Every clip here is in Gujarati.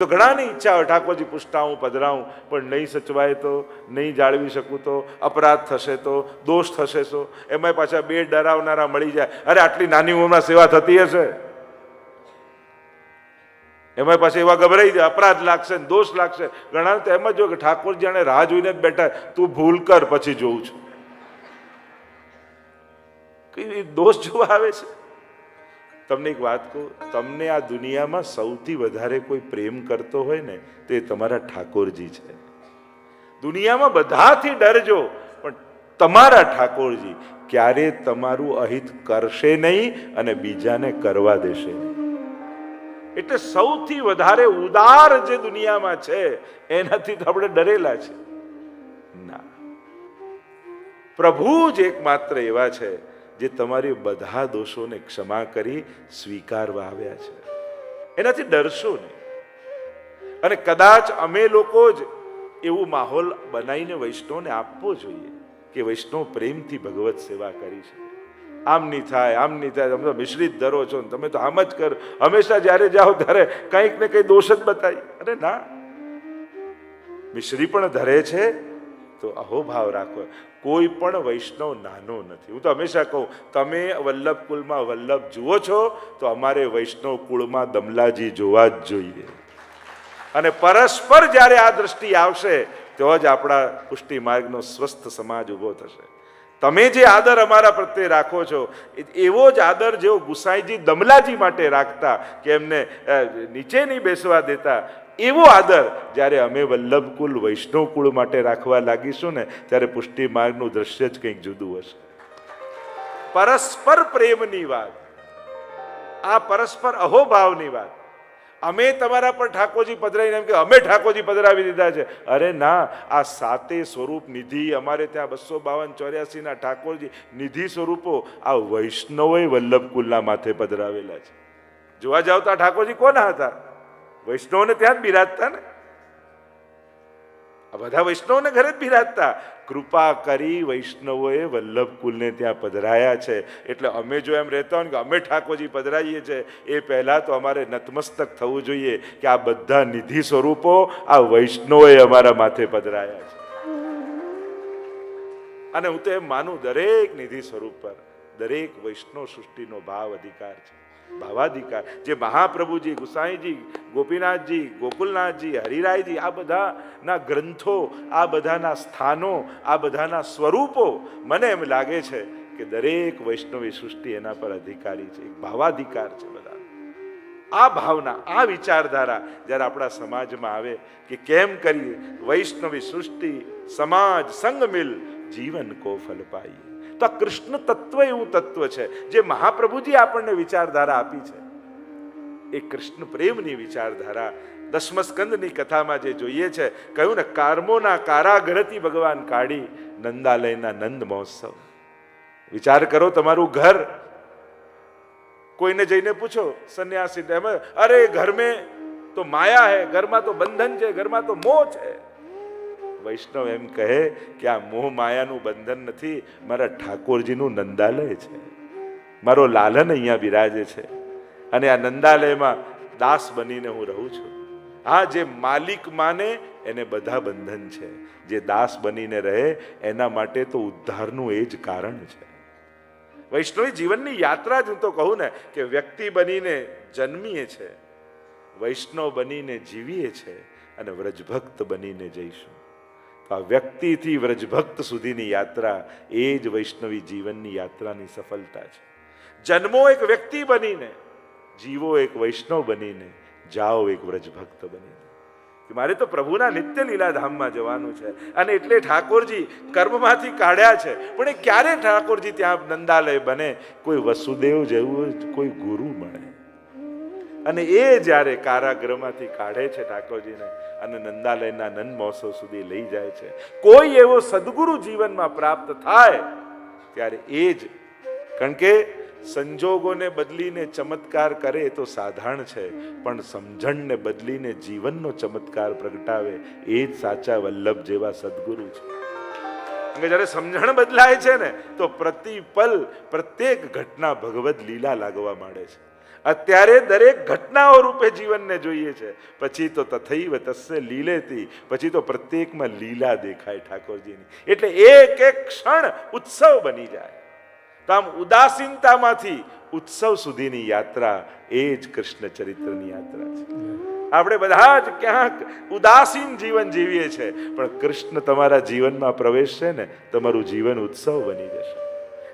તો ઘણાની ઈચ્છા હોય, ઠાકોરજી પૂછતાઉં પધરાવું, પણ નહીં સચવાય તો, નહીં જાળવી શકું તો, અપરાધ થશે તો, દોષ થશે તો, એમાંય પાછા બે ડરાવનારા મળી જાય. અરે, આટલી નાની ઉંમરમાં સેવા થતી હશે? એમાં પાછા એવા ગભરાઈ જાય, અપરાધ લાગશે ને દોષ લાગશે. ઘણા તો એમ જ જો કે ઠાકોરજી જાણે રાહ જોઈને જ બેઠા, તું ભૂલ કર, પછી જોઉં છું. કઈ દોષ જોવા આવે છે? તમને એક વાત કહું, તમને આ દુનિયામાં સૌથી વધારે કોઈ પ્રેમ કરતો હોય ને, તો એ તમારા ઠાકોરજી છે. દુનિયામાં બધાથી ડરજો, પણ તમારા ઠાકોરજી ક્યારે તમારું અહિત કરશે નહીં અને બીજાને કરવા દેશે એટલે સૌથી વધારે ઉદાર જે દુનિયામાં છે, એનાથી તો આપણે ડરેલા છે. ના. પ્રભુ જ એકમાત્ર એવા છે જે તમારી બધા દોષોને ક્ષમા કરી સ્વીકારવા આવ્યા છે. એનાથી ડરશો નહીં. અને કદાચ અમે લોકો જ એવું માહોલ બનાવીને વૈષ્ણવને આપવો જોઈએ કે વૈષ્ણવ પ્રેમથી ભગવત સેવા કરી શકે. આમ નહીં થાય, આમ નહીં થાય, તમે તો મિશ્રિત ધરો છો ને, તમે તો આમ જ કરો. હંમેશા જ્યારે જાઓ ત્યારે કંઈક ને કંઈ દોષ જ બતાવી અરે ના. મિશ્રી પણ ધરે છે તો અહોભાવ રાખો. કોઈ પણ વૈષ્ણવ નાનો નથી. હું તો હંમેશા કહું, તમે વલ્લભ કુલમાં વલ્લભ જુઓ છો, તો અમારે વૈષ્ણવ કુળમાં દમલાજી જોવા જ જોઈએ. અને પરસ્પર જ્યારે આ દ્રષ્ટિ આવશે, તો જ આપણા પુષ્ટિ માર્ગનો સ્વસ્થ સમાજ ઊભો થશે. તમે જે આદર અમારા પ્રત્યે રાખો છો એવો જ આદર જેવો ગુસાઈજી દમલાજી માટે રાખતા, કે એમને નીચે નહીં બેસવા દેતા એવો આદર જ્યારે અમે વલ્લભકુલ વૈષ્ણવ કુળ માટે રાખવા લાગીશું ને, ત્યારે પુષ્ટિ માર્ગનું દ્રશ્ય જ કંઈક જુદું હશે. પરસ્પર પ્રેમની વાત. આ પરસ્પર અહોભાવની વાત. અમે તમારા પર ઠાકોરજી પધરાવીને એમ કે, અમે ઠાકોરજી પધરાવી દીધા છે. અરે ના, આ સાતે સ્વરૂપ નિધિ અમારે ત્યાં બસો બાવન ચોર્યાસીના ઠાકોરજી નિધિ સ્વરૂપો આ વૈષ્ણવે વલ્લભ કુલના માથે પધરાવેલા છે. જોવા જાવ તો આ ઠાકોરજી કોના હતા? વૈષ્ણવને ત્યાં જ બિરાજતા ને? આ બધા વૈષ્ણવને ઘરે જ બિરાજતા. કૃપા કરી વૈષ્ણવોએ વલ્લભ કુલને ત્યાં પધરાયા છે. એટલે અમે જો એમ રહેતા હોય કે અમે ઠાકોરજી પધરાઈએ છીએ એ પહેલાં તો અમારે નતમસ્તક થવું જોઈએ કે આ બધા નિધિ સ્વરૂપો આ વૈષ્ણવોએ અમારા માથે પધરાયા છે. અને હું તો એમ માનું, દરેક નિધિ સ્વરૂપ પર દરેક વૈષ્ણવ સૃષ્ટિનો ભાવ અધિકાર છે. ભાવાધિકાર જે મહાપ્રભુજી, ગુસાઈજી, ગોપીનાથજી, ગોકુલનાથજી, હરિરાયજી, આ બધાના ગ્રંથો, આ બધાના સ્થાનો, આ બધાના સ્વરૂપો મને એમ લાગે છે કે દરેક વૈષ્ણવી સૃષ્ટિ એના પર અધિકારી છે. ભાવાધિકાર છે બધા. આ ભાવના, આ વિચારધારા જ્યારે આપણા સમાજમાં આવે કે કેમ કરીએ, વૈષ્ણવી સૃષ્ટિ, સમાજ, સંગમિલ, જીવન કો ફલ પાઈએ. તો આ કૃષ્ણ તત્વ એવું તત્વ છે, જે મહાપ્રભુજી આપણને વિચારધારા આપી છે. એ કૃષ્ણ પ્રેમની વિચારધારા દસમસ્કંદની કથામાં જે જોઈએ છે, કહ્યું ને, કારમોના કારાગ્રહથી ભગવાન કાઢી નંદાલયના નંદ મહોત્સવ. વિચાર કરો તમારું ઘર. કોઈને જઈને પૂછો, સંન્યાસી અરે, ઘર મેં તો માયા હે, ઘરમાં તો બંધન છે, ઘરમાં તો મોહ છે. વૈષ્ણવ એમ કહે કે આ મોહ માયાનું બંધન નથી, મારા ઠાકોરજીનું નંદાલય છે. મારો લાલન અહીંયા બિરાજે છે. અને આ નંદાલયમાં દાસ બનીને હું રહું છું. હા જે માલિક માને એને બધા બંધન છે. જે દાસ બનીને રહે એના માટે તો ઉદ્ધારનું એ જ કારણ છે. વૈષ્ણવી જીવનની યાત્રા જ હું તો કહું ને કે વ્યક્તિ બનીને જન્મીએ છે, વૈષ્ણવ બનીને જીવીએ છે અને વ્રજભક્ત બનીને જઈશું. આ વ્યક્તિથી વ્રજભક્ત સુધીની યાત્રા એ જ વૈષ્ણવી જીવનની યાત્રાની સફળતા છે. જન્મો એક વ્યક્તિ બનીને, જીવો એક વૈષ્ણવ બનીને, જાઓ એક વ્રજભક્ત બનીને. મારે તો પ્રભુના નિત્ય લીલાધામમાં જવાનું છે અને એટલે ઠાકોરજી કર્મમાંથી કાઢ્યા છે. પણ એ ક્યારે ઠાકોરજી ત્યાં નંદાલય બને? કોઈ વસુદેવ જેવું કોઈ ગુરુ મળે અને એ જ્યારે કારાગૃહમાંથી કાઢે છે ઠાકોરજીને અને નંદાલયના નંદ મહોત્સવ સુધી લઈ જાય છે, કોઈ એવો સદગુરુ જીવનમાં પ્રાપ્ત થાય, ત્યારે એ જ. કારણ કે સંજોગોને બદલીને ચમત્કાર કરે તો સાધારણ છે, પણ સમજણને બદલીને જીવનનો ચમત્કાર પ્રગટાવે એ જ સાચા વલ્લભ જેવા સદગુરુ છે. કે જ્યારે સમજણ બદલાય છે ને, તો પ્રતિપલ, પ્રત્યેક ઘટના ભગવદ લીલા લાગવા માંડે છે. અત્યારે દરેક ઘટનાઓ રૂપે જીવનને જોઈએ છે. પછી તો તથૈવ તસ્ય લીલેતી, પછી તો પ્રત્યેકમાં લીલા દેખાય ઠાકોરજીની. એટલે એક એક ક્ષણ ઉત્સવ બની જાય. તો આમ ઉદાસીનતામાંથી ઉત્સવ સુધીની યાત્રા એ જ કૃષ્ણ ચરિત્રની યાત્રા છે. આપણે બધા જ ક્યાંક ઉદાસીન જીવન જીવીએ છીએ, પણ કૃષ્ણ તમારા જીવનમાં પ્રવેશશે ને, તમારું જીવન ઉત્સવ બની જશે.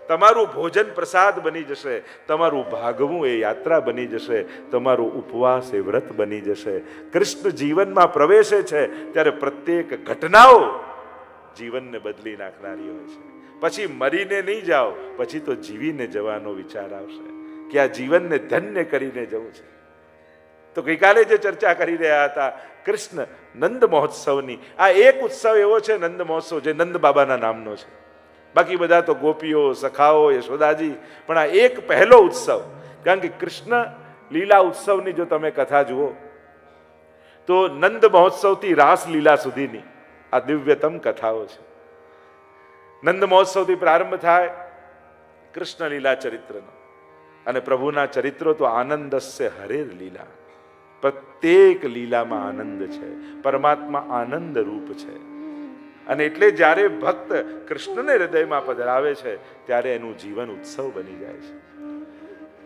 તમારું ભોજન પ્રસાદ બની જશે, તમારું ભાગવું એ યાત્રા બની જશે, તમારું ઉપવાસ એ વ્રત બની જશે. કૃષ્ણ જીવનમાં પ્રવેશે છે, ત્યારે પ્રત્યેક ઘટનાઓ જીવનને બદલી નાખનારી હોય છે. પછી મરીને નહીં જાઓ, પછી તો જીવીને જવાનો વિચાર આવશે. કે આ જીવનને ધન્ય કરીને જવું છે. તો ગઈકાલે જે ચર્ચા કરી રહ્યા હતા, કૃષ્ણ નંદ મહોત્સવની, આ એક ઉત્સવ એવો છે નંદ મહોત્સવ, જે નંદ બાબાના નામનો છે. બાકી બધા તો ગોપીઓ, સખાઓ, યશોદાજી. પણ આ એક પહેલો ઉત્સવ, કારણ કે કૃષ્ણ લીલા ઉત્સવની જો તમે કથા જુઓ, તો નંદ મહોત્સવથી રાસલીલા સુધીની આ દિવ્યતમ કથાઓ છે. નંદ મહોત્સવથી પ્રારંભ થાય કૃષ્ણ લીલા ચરિત્રનો. અને પ્રભુના ચરિત્રો તો આનંદસ્ય હરેર લીલા. પ્રત્યેક લીલામાં આનંદ છે. પરમાત્મા આનંદ રૂપ છે. અને એટલે જ્યારે ભક્ત કૃષ્ણને હૃદયમાં પધરાવે છે, ત્યારે એનું જીવન ઉત્સવ બની જાય છે.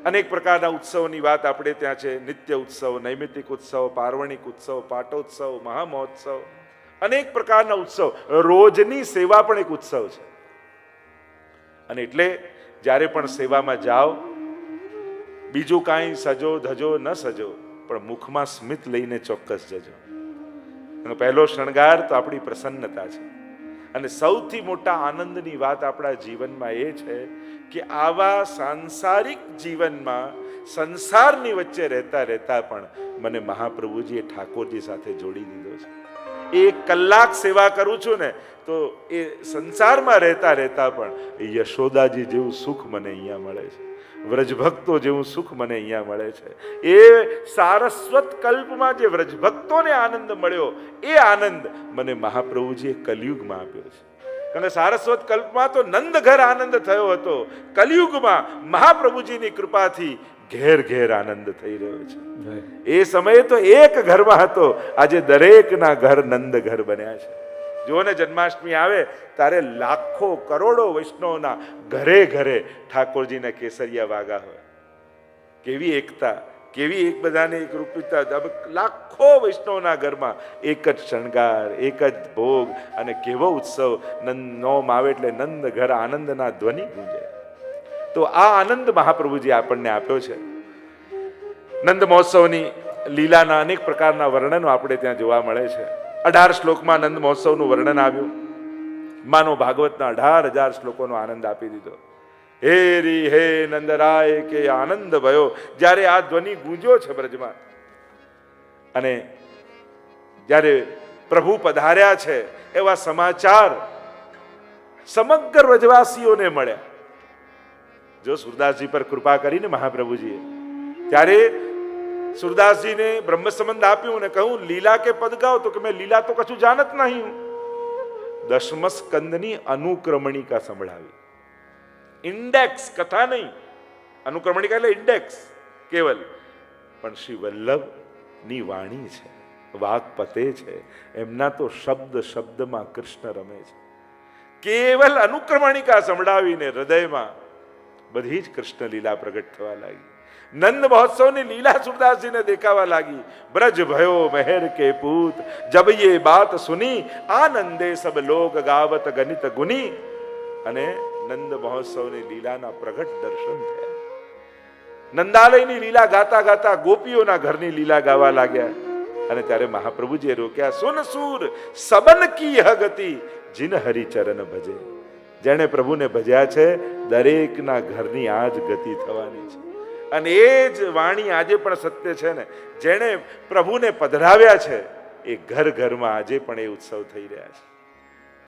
અનેક પ્રકારના ઉત્સવની વાત આપણે ત્યાં છે. નિત્ય ઉત્સવ નૈમિતિક ઉત્સવ, પાર્વણિક ઉત્સવ, પાટોત્સવ, મહામહોત્સવ. અનેક પ્રકારના ઉત્સવ. રોજની સેવા પણ એક ઉત્સવ છે. અને એટલે જ્યારે પણ સેવામાં જાઓ, બીજું કાંઈ સજો ધજો ન સજો, પણ મુખમાં સ્મિત લઈને ચોક્કસ જજો. એનો પહેલો શણગાર તો આપણી પ્રસન્નતા છે. અને સૌથી મોટા આનંદની વાત આપણા જીવનમાં એ છે કે આવા સાંસારિક જીવનમાં સંસારની વચ્ચે રહેતા રહેતા પણ મને મહાપ્રભુજીએ ઠાકોરજી સાથે જોડી દીધો છે. એક કલાક સેવા કરું છું ને, તો એ સંસારમાં રહેતા રહેતા પણ યશોદાજી જેવું સુખ મને અહીંયા મળે છે. વ્રજભક્તો જેવું સુખ મને અહીંયા મળે છે. એ સારસ્વત કલ્પમાં જે વ્રજભક્તોને આનંદ મળ્યો એ આનંદ મને મહાપ્રભુજીએ કલયુગમાં આપ્યો છે. કારણ કે સારસ્વત કલ્પમાં તો નંદઘર આનંદ થયો હતો. કલયુગમાં મહાપ્રભુજીની કૃપાથી ઘેર ઘેર આનંદ થઈ રહ્યો છે. એ સમયે તો એક ઘરમાં હતો. આજે દરેકના ઘર નંદ ઘર બન્યા છે. જો ને જન્માષ્ટમી આવે ત્યારે લાખો કરોડો વૈષ્ણવના ઘરે ઘરે ઠાકોરજીના કેસરિયા વાગા હોય. કેવી એકતા, કેવી એક બધાને એક રૂપિતા લાખો વૈષ્ણવના ઘરમાં એક જ શણગાર, એક જ ભોગ અને કેવો ઉત્સવ. નંદ નોમ આવે એટલે નંદ ઘર આનંદના ધ્વનિ ગુંજે. તો આ આનંદ મહાપ્રભુજી આપણને આપ્યો છે. નંદ મહોત્સવની લીલાના અનેક પ્રકારના વર્ણનો આપણે ત્યાં જોવા મળે છે. અઢાર શ્લોકમાં નંદ મહોત્સવનું વર્ણન આવ્યું. માનો ભાગવતના અઢાર હજાર શ્લોકોનો આનંદ આપી દીધો. હે રી, હે નંદરાય, કે આનંદ ભયો જ્યારે આ ધ્વનિ ગુંજ્યો છે બ્રજમાં, અને જ્યારે પ્રભુ પધાર્યા છે, એવા સમાચાર સમગ્ર વ્રજવાસીઓને મળ્યા. જો સુરદાસજી પર કૃપા કરીને મહાપ્રભુજીએ, ત્યારે સુરદાસજીને બ્રહ્મ સંબંધ આપ્યું ને કહું લીલા કે પદ ગાઓ તો કે મેં લીલા તો કશું જાણત નહીં હું. દશમ સ્કંદની અનુક્રમણિકા સંભળાવી. ઇન્ડેક્સ કથા નહીં. અનુક્રમણિકા એટલે ઇન્ડેક્સ કેવલ. પણ શ્રી વલ્લભની વાણી છે વાઘપતે છે, એમના તો શબ્દ શબ્દમાં કૃષ્ણ રમે છે. કેવલ અનુક્રમણિકા સંભળાવીને હૃદયમાં બધી જ કૃષ્ણ લીલા પ્રગટ થવા લાગી. નંદ મહોત્સવની લીલા સુરદાસજીને દેખાવા લાગી. બ્રજ ભયો મહેર કે પૂત, જબ યે બાત સુની, આનંદે સબ લોક ગાવત ગણિત ગુની. અને નંદ મહોત્સવની લીલાના પ્રગટ દર્શન થયા. નંદાલયની લીલા ગાતા ગાતા ગોપીઓના ઘરની લીલા ગાવા લાગ્યા. અને ત્યારે મહાપ્રભુજીએ રોક્યા, સુન સૂર, સબન કી હગતિ જિન હરિચરણ ભજે. જેણે પ્રભુને ભજ્યા છે, દરેકના ઘરની આજ ગતિ થવાની છે. અને એ જ વાણી આજે પણ સત્ય છે ને, જેણે પ્રભુને પધરાવ્યા છે, એ ઘર ઘરમાં આજે પણ એ ઉત્સવ થઈ રહ્યા છે.